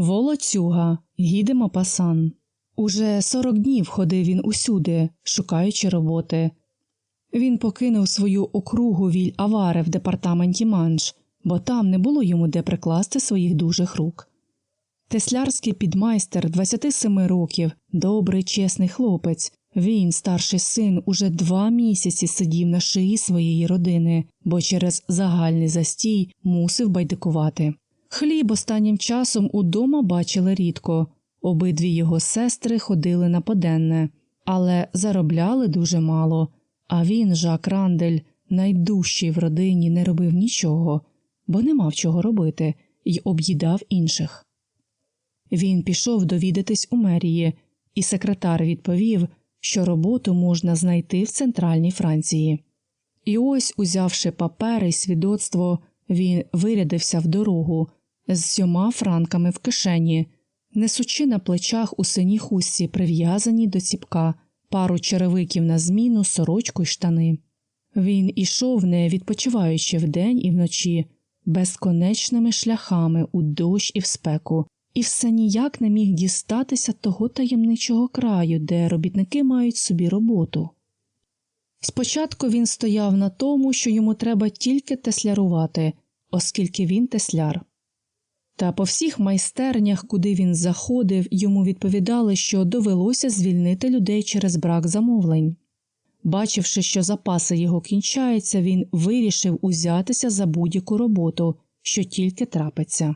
Волоцюга, гідемо пасан. Уже сорок днів ходив він усюди, шукаючи роботи. Він покинув свою округу віль Авари в департаменті Манш, бо там не було йому де прикласти своїх дужих рук. Теслярський підмайстер 27 років, добрий, чесний хлопець. Він, старший син, уже два місяці сидів на шиї своєї родини, бо через загальний застій мусив байдикувати. Хліб останнім часом удома бачили рідко. Обидві його сестри ходили на поденне, але заробляли дуже мало. А він, Жак Рандель, найдужчий в родині, не робив нічого, бо не мав чого робити, й об'їдав інших. Він пішов довідатись у мерії, і секретар відповів, що роботу можна знайти в центральній Франції. І ось, узявши папери й свідоцтво, він вирядився в дорогу з сьома франками в кишені, несучи на плечах у синій хустці, прив'язані до ціпка, пару черевиків на зміну, сорочку й штани. Він ішов, не відпочиваючи вдень і вночі, безконечними шляхами у дощ і в спеку, і все ніяк не міг дістатися того таємничого краю, де робітники мають собі роботу. Спочатку він стояв на тому, що йому треба тільки теслярувати, оскільки він тесляр. Та по всіх майстернях, куди він заходив, йому відповідали, що довелося звільнити людей через брак замовлень. Бачивши, що запаси його кінчаються, він вирішив узятися за будь-яку роботу, що тільки трапиться.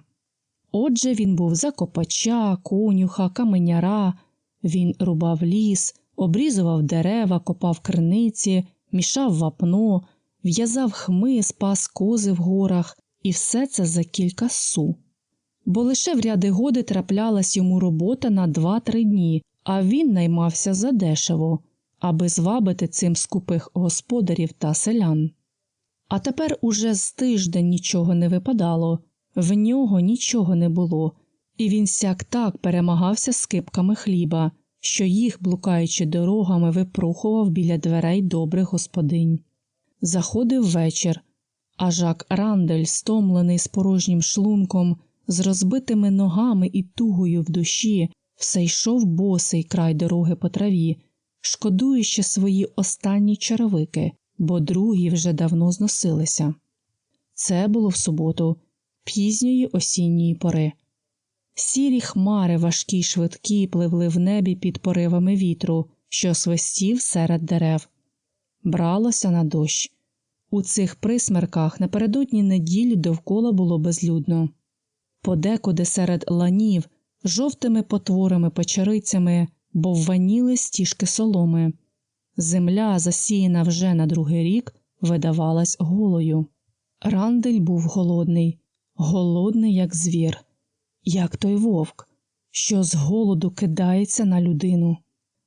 Отже, він був закопача, конюха, каменяра, він рубав ліс, обрізував дерева, копав криниці, мішав вапно, в'язав хмиз, пас кози в горах, і все це за кілька су. Бо лише в ряди годи траплялась йому робота на два-три дні, а він наймався задешево, аби звабити цим скупих господарів та селян. А тепер уже з тиждень нічого не випадало. В нього нічого не було, і він сяк так перемагався з кипками хліба, що їх, блукаючи дорогами, випрохував біля дверей добрих господинь. Заходив вечір, а Жак Рандель, стомлений з порожнім шлунком, з розбитими ногами і тугою в душі, все йшов босий край дороги по траві, шкодуючи свої останні черевики, бо другі вже давно зносилися. Це було в суботу пізньої осінньої пори. Сірі хмари важкі й швидкі пливли в небі під поривами вітру, що свистів серед дерев. Бралося на дощ. У цих присмерках напередодні неділі довкола було безлюдно. Подекуди серед ланів, жовтими потворими печерицями, бовваніли стіжки соломи. Земля, засіяна вже на другий рік, видавалась голою. Рандель був голодний голодний, як звір, як той вовк, що з голоду кидається на людину.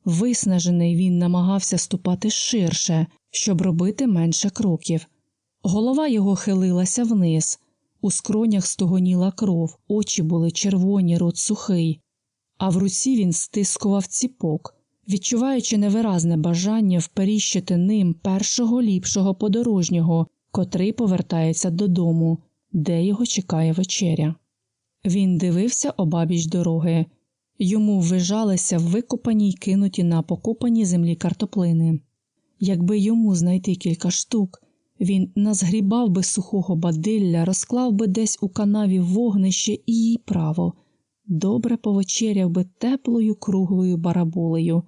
Виснажений він намагався ступати ширше, щоб робити менше кроків. Голова його хилилася вниз, у скронях стогоніла кров, очі були червоні, рот сухий, а в руці він стискував ціпок, відчуваючи невиразне бажання вперіщити ним першого ліпшого подорожнього, котрий повертається додому, де його чекає вечеря. Він дивився обабіч дороги, йому ввижалися викопані й кинуті на покопаній землі картоплини. Якби йому знайти кілька штук, він назгрібав би сухого бадилля, розклав би десь у канаві вогнище і їй право, добре повечеряв би теплою круглою барабулею,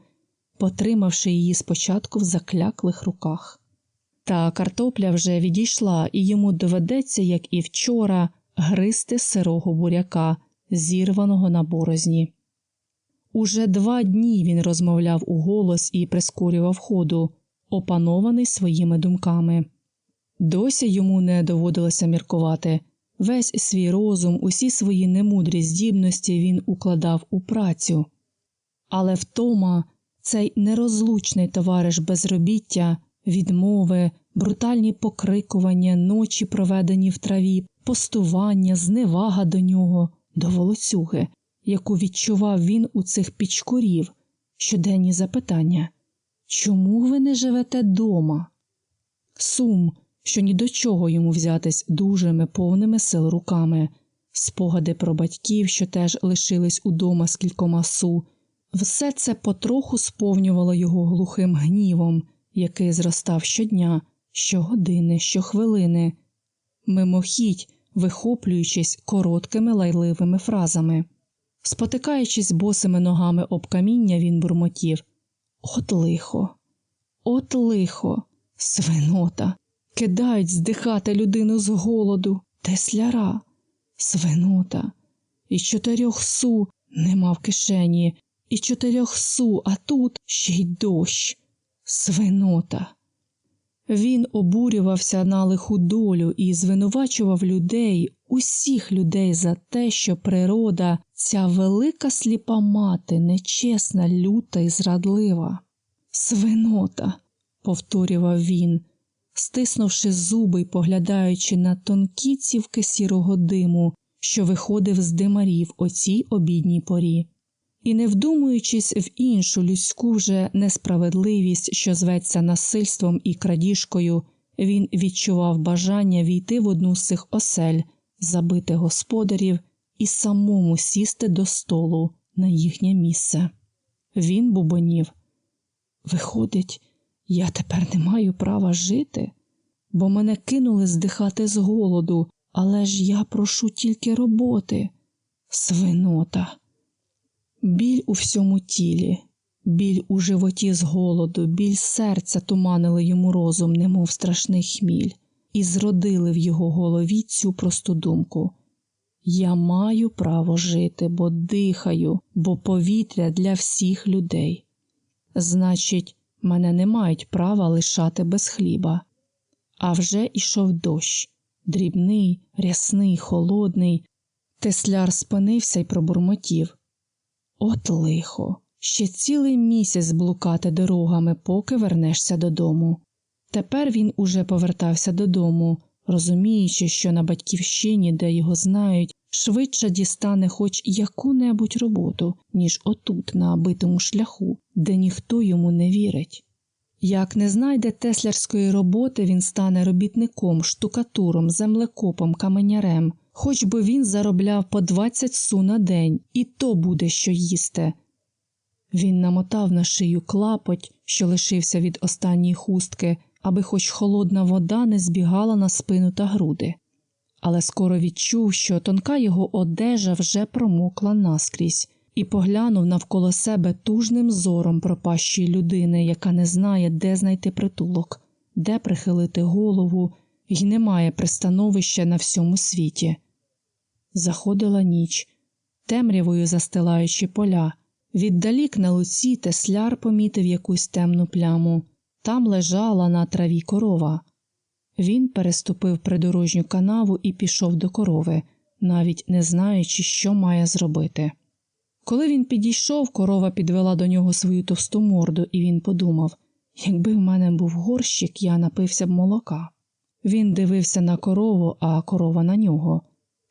потримавши її спочатку в закляклих руках. Та картопля вже відійшла, і йому доведеться, як і вчора, гристи сирого буряка, зірваного на борозні. Уже два дні він розмовляв у голос і прискорював ходу, опанований своїми думками. Досі йому не доводилося міркувати весь свій розум, усі свої немудрі здібності він укладав у працю. Але втома цей нерозлучний товариш безробіття відмови, брутальні покрикування, ночі, проведені в траві, постування, зневага до нього, до волоцюги, яку відчував він у цих пічкурів, щоденні запитання чому ви не живете дома? Сум, що ні до чого йому взятись дужими, повними сил руками, спогади про батьків, що теж лишились удома з кількома су. Все це потроху сповнювало його глухим гнівом, який зростав щодня, щогодини, щохвилини, мимохідь, вихоплюючись короткими лайливими фразами. Спотикаючись босими ногами об каміння, він бурмотів От лихо, от лихо, свинота. Кидають здихати людину з голоду, тесляра, свинота. І чотирьох су нема в кишені, і чотирьох су, а тут ще й дощ. Свинота. Він обурювався на лиху долю і звинувачував людей, усіх людей за те, що природа, ця велика сліпа мати, нечесна, люта і зрадлива. Свинота, повторював він, стиснувши зуби й поглядаючи на тонкі цівки сірого диму, що виходив з димарів о цій обідній порі. І не вдумуючись в іншу людську вже несправедливість, що зветься насильством і крадіжкою, він відчував бажання війти в одну з цих осель, забити господарів і самому сісти до столу на їхнє місце. Він бубонів. Виходить, я тепер не маю права жити, бо мене кинули здихати з голоду, але ж я прошу тільки роботи. Свинота. Біль у всьому тілі, біль у животі з голоду, біль серця туманили йому розум, немов страшний хміль, і зродили в його голові цю просту думку Я маю право жити, бо дихаю, бо повітря для всіх людей. Значить, мене не мають права лишати без хліба. А вже ішов дощ дрібний, рясний, холодний. Тесляр спинився й пробурмотів. От лихо, ще цілий місяць блукати дорогами, поки вернешся додому. Тепер він уже повертався додому, розуміючи, що на батьківщині, де його знають, швидше дістане хоч яку-небудь роботу, ніж отут, на битому шляху, де ніхто йому не вірить. Як не знайде теслярської роботи, він стане робітником, штукатуром, землекопом, каменярем, хоч би він заробляв по 20 су на день, і то буде що їсти. Він намотав на шию клапоть, що лишився від останньої хустки, аби хоч холодна вода не збігала на спину та груди. Але скоро відчув, що тонка його одежа вже промокла наскрізь, і поглянув навколо себе тужним зором пропащої людини, яка не знає, де знайти притулок, де прихилити голову, і не має пристановища на всьому світі. Заходила ніч, темрявою застилаючи поля. Віддалік на луці тесляр помітив якусь темну пляму. Там лежала на траві корова. Він переступив придорожню канаву і пішов до корови, навіть не знаючи, що має зробити. Коли він підійшов, корова підвела до нього свою товсту морду, і він подумав якби в мене був горщик, я напився б молока. Він дивився на корову, а корова на нього.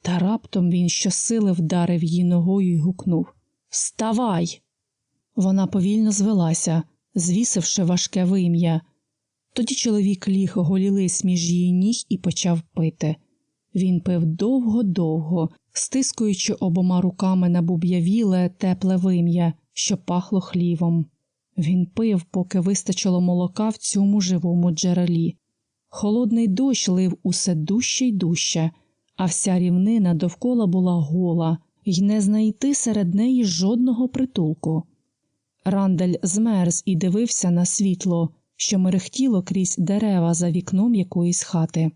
Та раптом він щосили вдарив її ногою і гукнув Вставай! Вона повільно звелася, звісивши важке вим'я. Тоді чоловік ліг голілись між її ніг і почав пити. Він пив довго-довго, стискуючи обома руками набуб'явіле тепле вим'я, що пахло хлівом. Він пив, поки вистачило молока в цьому живому джерелі. Холодний дощ лив усе дужче й дужче, а вся рівнина довкола була гола, й не знайти серед неї жодного притулку. Рандель змерз і дивився на світло, що мерехтіло крізь дерева за вікном якоїсь хати.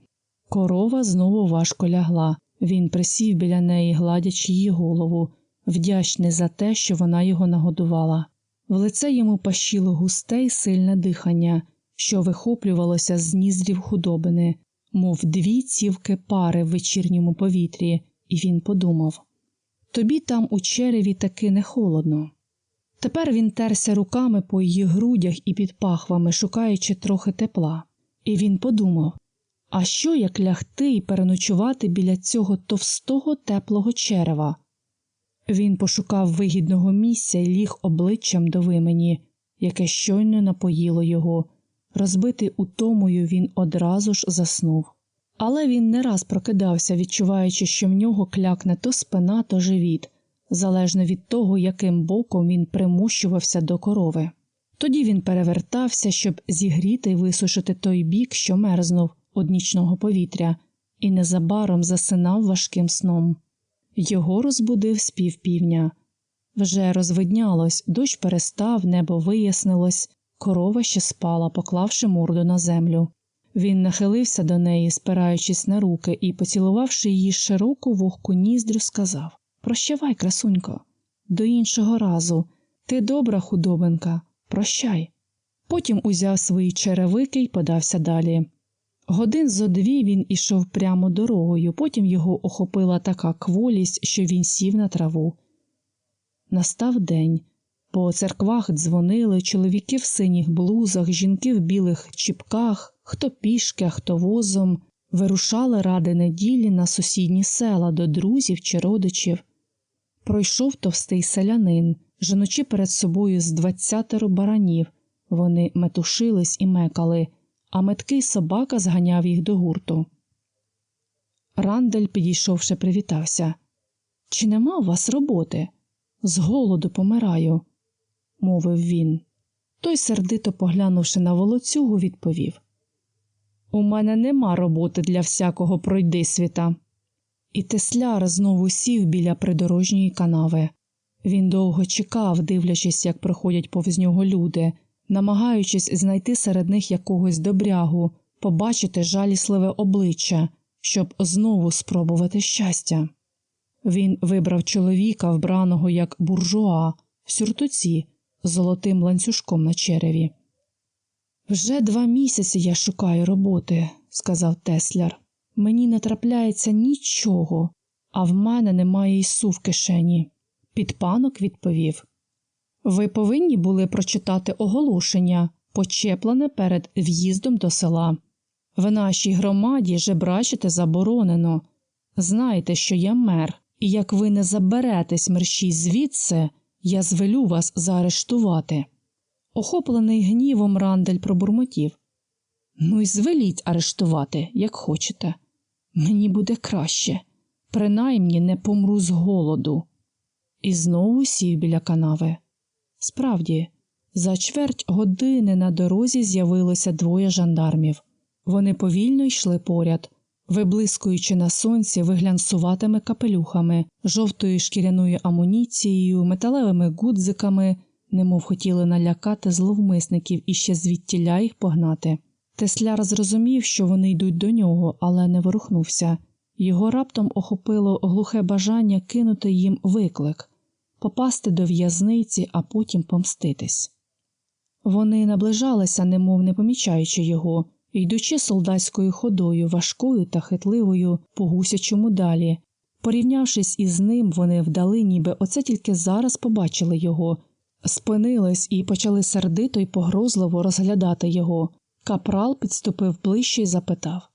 Корова знову важко лягла. Він присів біля неї, гладячи її голову, вдячний за те, що вона його нагодувала. В лице йому пащило густе й сильне дихання, що вихоплювалося з ніздрів худобини, мов дві цівки пари в вечірньому повітрі, і він подумав тобі там у череві таки не холодно. Тепер він терся руками по її грудях і під пахвами, шукаючи трохи тепла, і він подумав а що як лягти і переночувати біля цього товстого теплого черева? Він пошукав вигідного місця і ліг обличчям до вимені, яке щойно напоїло його. Розбитий утомою, він одразу ж заснув. Але він не раз прокидався, відчуваючи, що в нього клякне то спина, то живіт, залежно від того, яким боком він примущувався до корови. Тоді він перевертався, щоб зігріти й висушити той бік, що мерзнув од нічного повітря, і незабаром засинав важким сном. Його розбудив спів півня. Вже розвиднялось, дощ перестав, небо вияснилось, корова ще спала, поклавши морду на землю. Він нахилився до неї, спираючись на руки, і, поцілувавши її широку вогку ніздрю, сказав Прощавай, красунько, до іншого разу. Ти добра худобинка, прощай. Потім узяв свої черевики і подався далі. Годин зо дві він ішов прямо дорогою, потім його охопила така кволість, що він сів на траву. Настав день. По церквах дзвонили чоловіки в синіх блузах, жінки в білих чіпках, хто пішки, а хто возом, вирушали ради неділі на сусідні села до друзів чи родичів. Пройшов товстий селянин, женучи перед собою з двадцятеро баранів. Вони метушились і мекали, а меткий собака зганяв їх до гурту. Рандель, підійшовши, привітався. Чи нема у вас роботи? З голоду помираю, мовив він. Той, сердито поглянувши на волоцюгу, відповів У мене нема роботи для всякого пройдисвіта. І тесляр знову сів біля придорожньої канави. Він довго чекав, дивлячись, як проходять повз нього люди, намагаючись знайти серед них якогось добрягу, побачити жалісливе обличчя, щоб знову спробувати щастя. Він вибрав чоловіка, вбраного як буржуа, в сюртуці, з золотим ланцюжком на череві. Вже два місяці я шукаю роботи, сказав Тесляр. Мені не трапляється нічого, а в мене немає й су в кишені. Підпанок відповів Ви повинні були прочитати оголошення, почеплене перед в'їздом до села. В нашій громаді жебрачити заборонено. Знайте, що я мер, і як ви не заберетесь мерщій звідси, я звелю вас заарештувати. Охоплений гнівом Рандель пробурмотів. Ну й звеліть арештувати, як хочете. Мені буде краще, принаймні не помру з голоду. І знову сів біля канави. Справді, за чверть години на дорозі з'явилося двоє жандармів. Вони повільно йшли поряд, виблискуючи на сонці виглянсуватими капелюхами, жовтою шкіряною амуніцією, металевими гудзиками, немов хотіли налякати зловмисників і ще звідтіля їх погнати. Тесляр зрозумів, що вони йдуть до нього, але не ворухнувся. Його раптом охопило глухе бажання кинути їм виклик, попасти до в'язниці, а потім помститись. Вони наближалися, немов не помічаючи його, йдучи солдатською ходою, важкою та хитливою, по гусячому далі. Порівнявшись із ним, вони вдали, ніби оце тільки зараз побачили його, спинились і почали сердито й погрозливо розглядати його. Капрал підступив ближче і запитав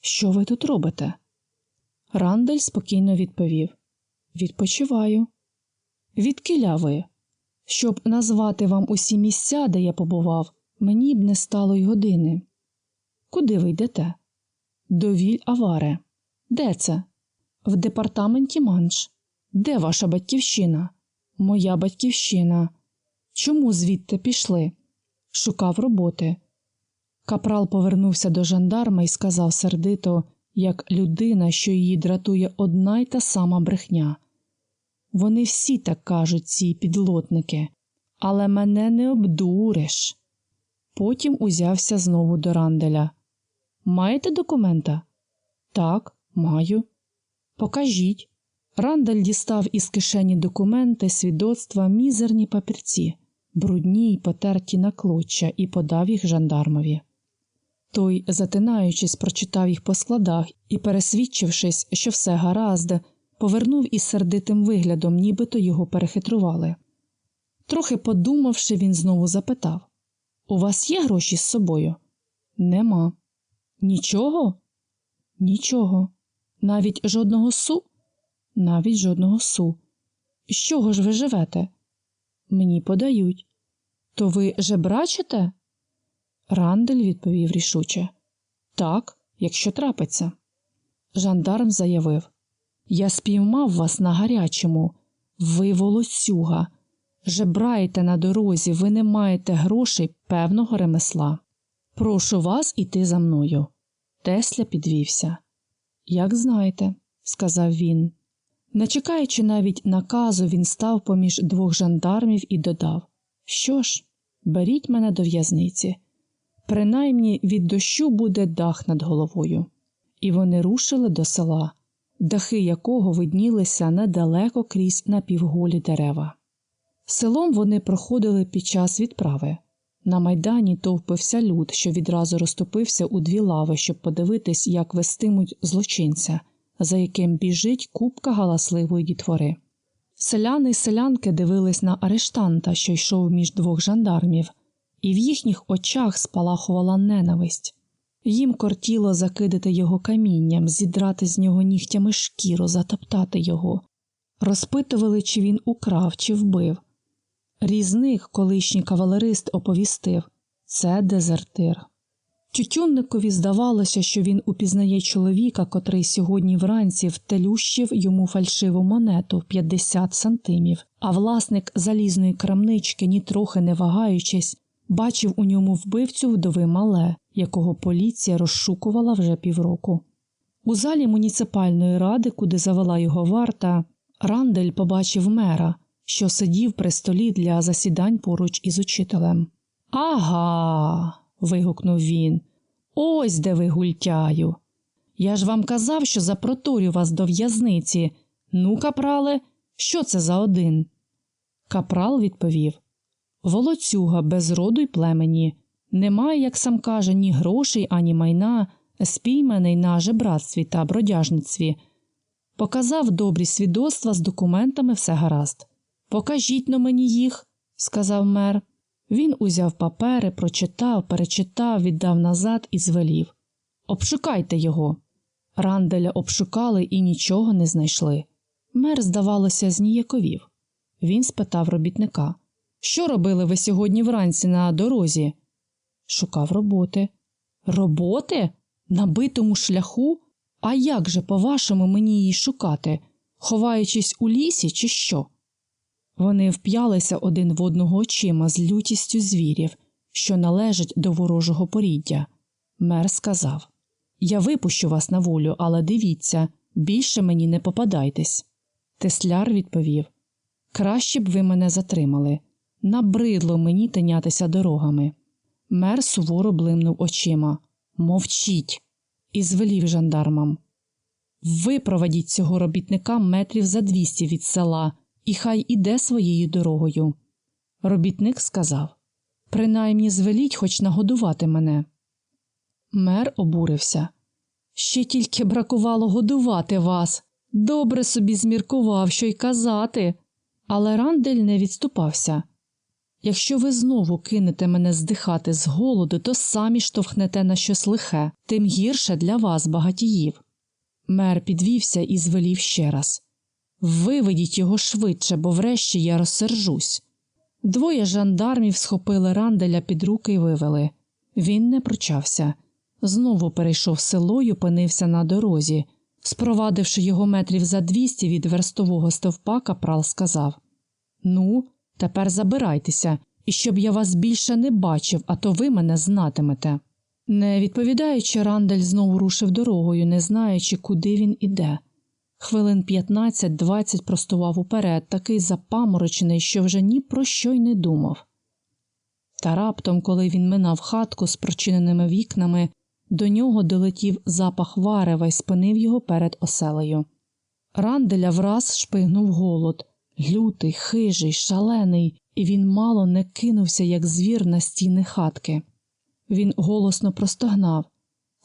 Що ви тут робите? Рандель спокійно відповів Відпочиваю. Відкиля ви? Щоб назвати вам усі місця, де я побував, мені б не стало й години. Куди ви йдете? До Віль Аваре. Де це? В департаменті Манш. Де ваша батьківщина? Моя батьківщина. Чому звідти пішли? Шукав роботи. Капрал повернувся до жандарма і сказав сердито, як людина, що її дратує одна й та сама брехня. Вони всі так кажуть, ці підлотники, але мене не обдуриш. Потім узявся знову до ранделя. Маєте документа? Так, маю. Покажіть. Рандель дістав із кишені документи, свідоцтва, мізерні папірці, брудні й потерті на клоччя, і подав їх жандармові. Той, затинаючись, прочитав їх по складах і, пересвідчившись, що все гаразд, повернув із сердитим виглядом, нібито його перехитрували. Трохи подумавши, він знову запитав У вас є гроші з собою? Нема. Нічого? Нічого. Навіть жодного су? Навіть жодного су. З чого ж ви живете? Мені подають. То ви жебрачите? Рандель відповів рішуче Так, якщо трапиться. Жандарм заявив Я спіймав вас на гарячому. Ви волоцюга. Жебраєте на дорозі, ви не маєте грошей певного ремесла. Прошу вас іти за мною. Тесля підвівся. Як знаєте, сказав він. Не чекаючи навіть наказу, він став поміж двох жандармів і додав Що ж, беріть мене до в'язниці. Принаймні від дощу буде дах над головою. І вони рушили до села, дахи якого виднілися недалеко крізь напівголі дерева. Селом вони проходили під час відправи. На майдані товпився люд, що відразу розтопився у дві лави, щоб подивитись, як вестимуть злочинця, за яким біжить купка галасливої дітвори. Селяни й селянки дивились на арештанта, що йшов між двох жандармів, і в їхніх очах спалахувала ненависть. Їм кортіло закидати його камінням, зідрати з нього нігтями шкіру, затоптати його, розпитували, чи він украв, чи вбив. Різник, колишній кавалерист, оповістив це дезертир. Тютюнникові здавалося, що він упізнає чоловіка, котрий сьогодні вранці втелющив йому фальшиву монету в 50 сантимів, а власник залізної крамнички, нітрохи не вагаючись, бачив у ньому вбивцю вдови мале, якого поліція розшукувала вже півроку. У залі муніципальної ради, куди завела його варта, Рандель побачив мера, що сидів при столі для засідань поруч із учителем. Ага. вигукнув він. Ось де ви гультяю. Я ж вам казав, що запроторю вас до в'язниці. Ну, капрале, що це за один? Капрал відповів Волоцюга без роду й племені. Немає, як сам каже, ні грошей, ані майна, спійманий на жебратстві та бродяжництві. Показав добрі свідоцтва з документами все гаразд. Покажіть но мені їх, сказав мер. Він узяв папери, прочитав, перечитав, віддав назад і звелів. Обшукайте його. Ранделя обшукали і нічого не знайшли. Мер, здавалося, зніяковів. Він спитав робітника Що робили ви сьогодні вранці на дорозі? Шукав роботи. Роботи? На битому шляху? А як же, по-вашому, мені її шукати, ховаючись у лісі, чи що? Вони вп'ялися один в одного очима з лютістю звірів, що належать до ворожого поріддя. Мер сказав Я випущу вас на волю, але дивіться, більше мені не попадайтесь. Тесляр відповів Краще б ви мене затримали. Набридло мені тинятися дорогами. Мер суворо блимнув очима. Мовчіть. І звелів жандармам. Випровадіть цього робітника метрів за двісті від села і хай іде своєю дорогою. Робітник сказав Принаймні звеліть хоч нагодувати мене. Мер обурився. Ще тільки бракувало годувати вас. Добре собі зміркував, що й казати. Але Рандель не відступався. Якщо ви знову кинете мене здихати з голоду, то самі штовхнете на щось лихе, тим гірше для вас, багатіїв. Мер підвівся і звелів ще раз Виведіть його швидше, бо врешті я розсержусь. Двоє жандармів схопили ранделя під руки і вивели. Він не прочався. Знову перейшов село й опинився на дорозі. Спровадивши його метрів за двісті від верстового стовпа, капрал сказав Ну, тепер забирайтеся, і щоб я вас більше не бачив, а то ви мене знатимете. Не відповідаючи, Рандель знову рушив дорогою, не знаючи, куди він іде. Хвилин 15-20 простував уперед, такий запаморочений, що вже ні про що й не думав. Та раптом, коли він минав хатку з прочиненими вікнами, до нього долетів запах варева й спинив його перед оселею. Ранделя враз шпигнув голод лютий, хижий, шалений, і він мало не кинувся, як звір на стіни хатки. Він голосно простогнав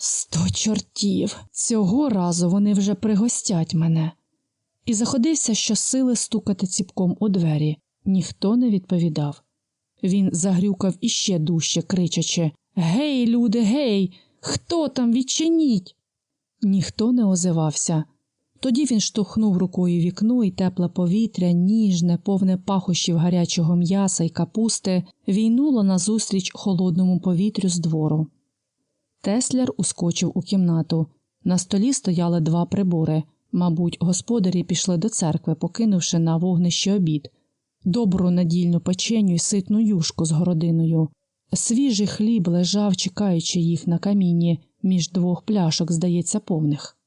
Сто чортів. Цього разу вони вже пригостять мене. І заходився щосили стукати ціпком у двері. Ніхто не відповідав. Він загрюкав іще дужче, кричачи Гей, люди, гей, хто там відчиніть? Ніхто не озивався. Тоді він штовхнув рукою вікно, і тепле повітря, ніжне, повне пахощів гарячого м'яса і капусти, війнуло назустріч холодному повітрю з двору. Тесляр ускочив у кімнату. На столі стояли два прибори. Мабуть, господарі пішли до церкви, покинувши на вогнищі обід, добру надільну печеню й ситну юшку з городиною. Свіжий хліб лежав, чекаючи їх на каміні, між двох пляшок, здається, повних.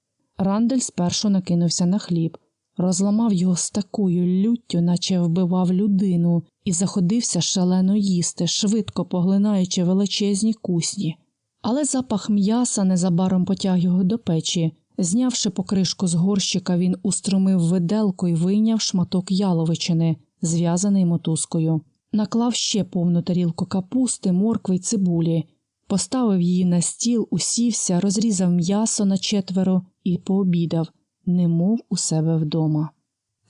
Рандель спершу накинувся на хліб, розламав його з такою люттю, наче вбивав людину, і заходився шалено їсти, швидко поглинаючи величезні кусні. Але запах м'яса незабаром потяг його до печі. Знявши покришку з горщика, він устромив виделку і вийняв шматок яловичини, зв'язаний мотузкою. Наклав ще повну тарілку капусти, моркви й цибулі, поставив її на стіл, усівся, розрізав м'ясо на четверо і пообідав, немов у себе вдома.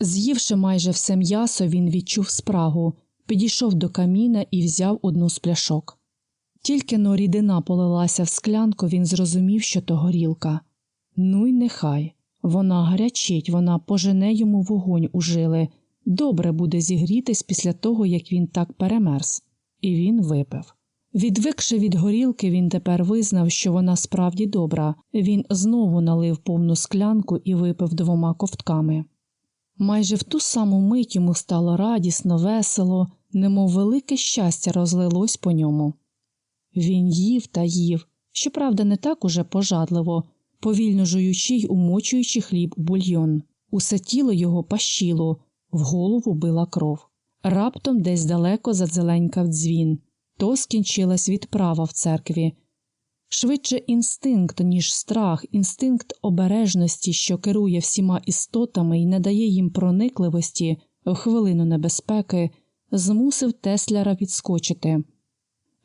З'ївши майже все м'ясо, він відчув спрагу, підійшов до каміна і взяв одну з пляшок. Тільки но рідина полилася в склянку, він зрозумів, що то горілка. Ну й нехай. Вона гарячить, вона пожене йому вогонь у жили. Добре буде зігрітись після того, як він так перемерз. І він випив. Відвикши від горілки, він тепер визнав, що вона справді добра. Він знову налив повну склянку і випив двома ковтками. Майже в ту саму мить йому стало радісно, весело, немов велике щастя розлилось по ньому. Він їв та їв, щоправда, не так уже пожадливо, повільно жуючи й умочуючи хліб у бульйон. Усе тіло його пащило, в голову била кров. Раптом десь далеко задзеленькав дзвін, то скінчилась відправа в церкві. Швидше інстинкт, ніж страх, інстинкт обережності, що керує всіма істотами і не дає їм проникливості в хвилину небезпеки, змусив Тесляра відскочити.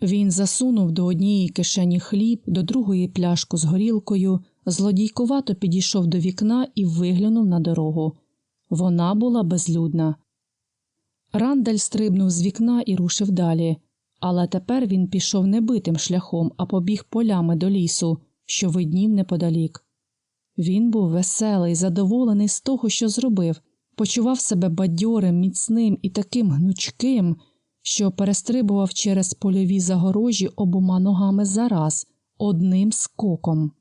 Він засунув до однієї кишені хліб, до другої пляшку з горілкою, злодійкувато підійшов до вікна і виглянув на дорогу. Вона була безлюдна. Рандаль стрибнув з вікна і рушив далі, але тепер він пішов не битим шляхом, а побіг полями до лісу, що виднів неподалік. Він був веселий, задоволений з того, що зробив, почував себе бадьорим, міцним і таким гнучким, що перестрибував через польові загорожі обома ногами зараз, одним скоком.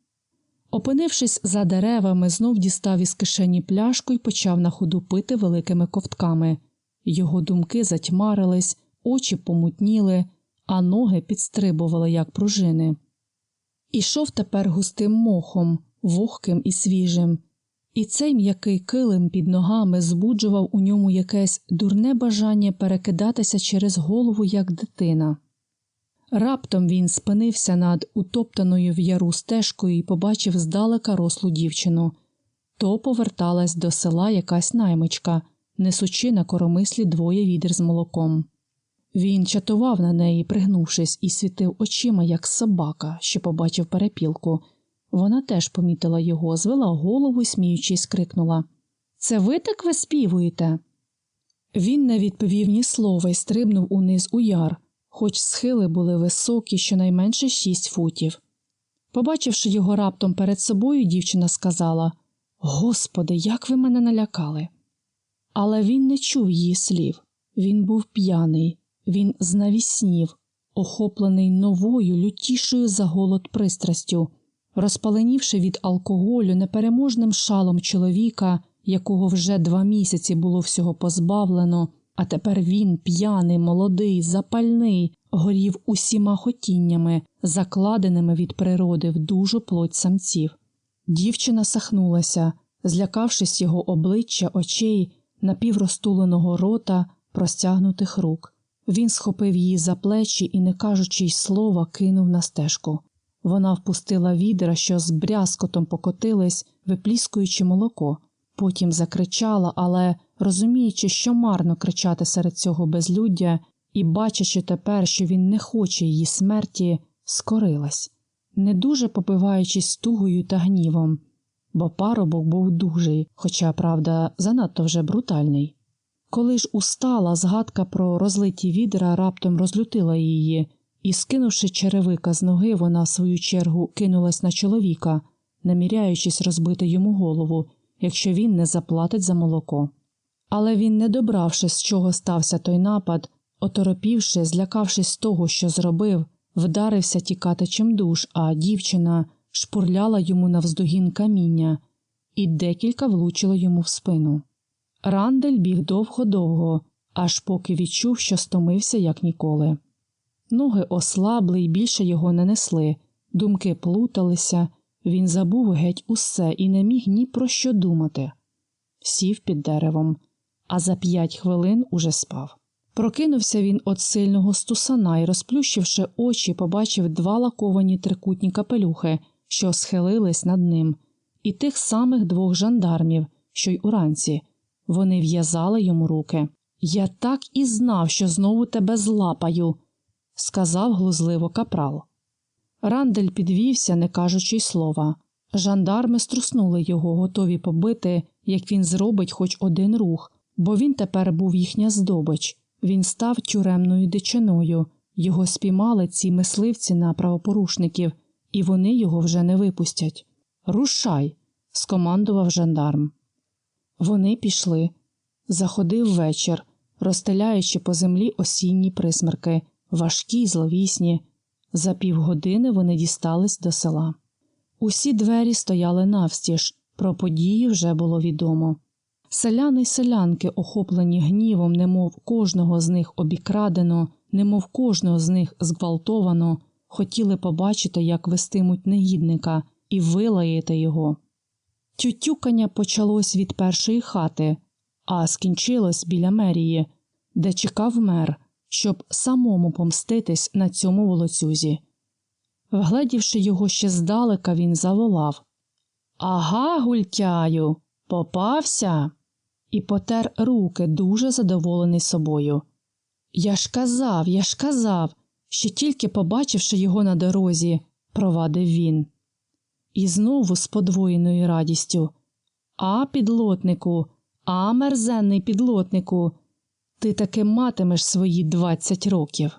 Опинившись за деревами, знов дістав із кишені пляшку і почав на ходу пити великими ковтками. Його думки затьмарились, очі помутніли, а ноги підстрибували, як пружини. Ішов тепер густим мохом, вогким і свіжим, і цей м'який килим під ногами збуджував у ньому якесь дурне бажання перекидатися через голову, як дитина. Раптом він спинився над утоптаною в яру стежкою і побачив здалека рослу дівчину. То поверталась до села якась наймичка, несучи на коромислі двоє відер з молоком. Він чатував на неї, пригнувшись, і світив очима, як собака, що побачив перепілку. Вона теж помітила його, звела голову і сміючись, крикнула Це ви так виспівуєте? Він не відповів ні слова і стрибнув униз у яр, хоч схили були високі, щонайменше шість футів. Побачивши його раптом перед собою, дівчина сказала Господи, як ви мене налякали. Але він не чув її слів. Він був п'яний, він знавіснів, охоплений новою, лютішою за голод пристрастю, розпаленівши від алкоголю непереможним шалом чоловіка, якого вже два місяці було всього позбавлено, а тепер він, п'яний, молодий, запальний, горів усіма хотіннями, закладеними від природи в дужу плоть самців. Дівчина сахнулася, злякавшись його обличчя, очей, напівростуленого рота, простягнутих рук. Він схопив її за плечі і, не кажучи й слова, кинув на стежку. Вона впустила відра, що з брязкотом покотились, випліскуючи молоко. Потім закричала, але, розуміючи, що марно кричати серед цього безлюддя, і бачачи тепер, що він не хоче її смерті, скорилась, не дуже попиваючись тугою та гнівом, бо парубок був дужий, хоча, правда, занадто вже брутальний. Коли ж устала, згадка про розлиті відра раптом розлютила її, і, скинувши черевика з ноги, вона в свою чергу кинулась на чоловіка, наміряючись розбити йому голову, якщо він не заплатить за молоко. Але він, не добравши, з чого стався той напад, оторопівши, злякавшись того, що зробив, вдарився тікати чимдуж, а дівчина, шпурляла йому навздогін каміння, і декілька влучило йому в спину. Рандель біг довго-довго, аж поки відчув, що стомився, як ніколи. Ноги ослабли і більше його не несли, думки плуталися, він забув геть усе і не міг ні про що думати. Сів під деревом, а за п'ять хвилин уже спав. Прокинувся він від сильного стусана і, розплющивши очі, побачив два лаковані трикутні капелюхи, що схилились над ним, і тих самих двох жандармів, що й уранці. Вони в'язали йому руки. Я так і знав, що знову тебе злапаю, сказав глузливо капрал. Рандель підвівся, не кажучи слова. Жандарми струснули його, готові побити, як він зробить хоч один рух, бо він тепер був їхня здобич. Він став тюремною дичиною, його спіймали ці мисливці на правопорушників, і вони його вже не випустять. Рушай, скомандував жандарм. Вони пішли. Заходив вечір, розстеляючи по землі осінні присмерки, важкі й зловісні. За півгодини вони дістались до села. Усі двері стояли навстіж, про події вже було відомо. Селяни й селянки, охоплені гнівом, немов кожного з них обікрадено, немов кожного з них зґвалтовано, хотіли побачити, як вестимуть негідника, і вилаєте його. Тютюкання почалось від першої хати, а скінчилось біля мерії, де чекав мер, щоб самому помститись на цьому волоцюзі. Вгледівши його ще здалека, він заволав Ага, гультяю, попався. І потер руки, дуже задоволений собою. Я ж казав, я ж казав, що тільки побачивши його на дорозі, провадив він. І знову з подвоєною радістю. А, підлотнику, а, мерзенний підлотнику, ти таки матимеш свої двадцять років.